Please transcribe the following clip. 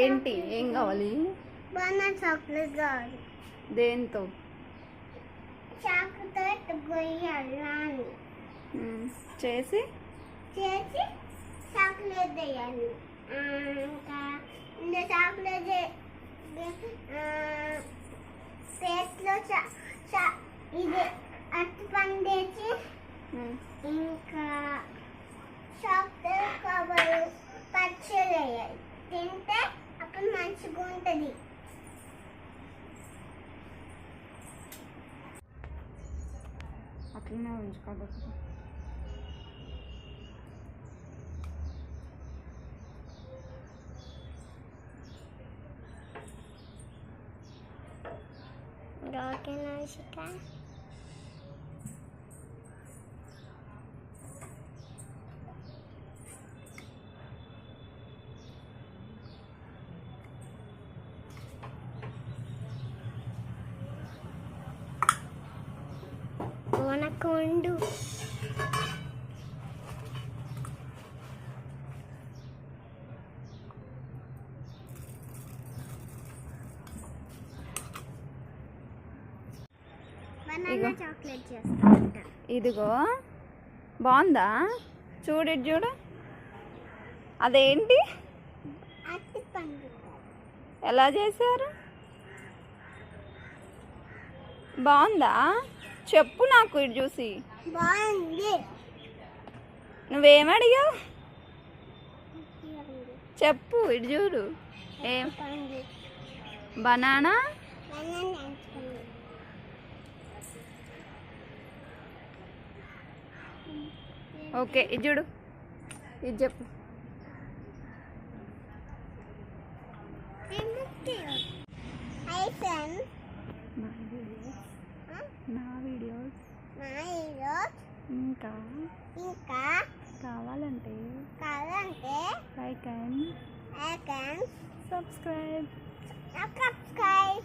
ఏంటి? ఏం కావాలి? బనానా చాక్లెట్ కావాలి. దేంతో? చాక్లెట్ గొయ్యాలి. చేసి? చేసి చాక్లెట్ వేయాలి. ఇంకా ఇంకా చాక్లెట్ చా- ఇది అట్టు మ్మ్. ఇంకా మంచిగా ఉంటుంది అట్లనే ఉంచు కాబట్టి ఓకేనా ఇషిక చేస్తానంట. ఇదిగో. బాగుందా? చూడు చూడు. అదేంటి? ఎలా చేశారు? బాగుందా? చెప్పు నాకు ఇటు చూసి. బాగుంది. నువ్వేం అడిగావు చెప్పు ఇటు చూడు. ఏం? బనానా? ఓకే ఇది చూడు. ఇది చెప్పు. హై ఇంకా ఇంకా కావాలంటే కావాలంటే like and I can subscribe subscribe